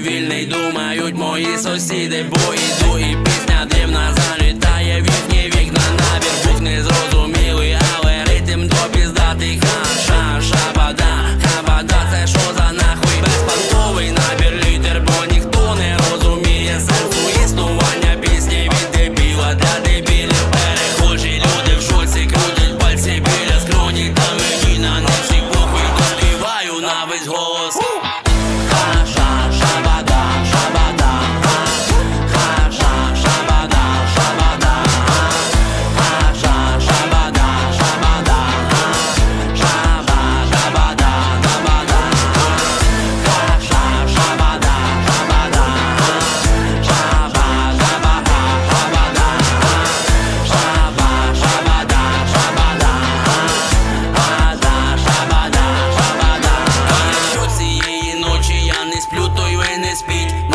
вільний, думають мої сусіди, бо іду і пісня дивна залітає Speed.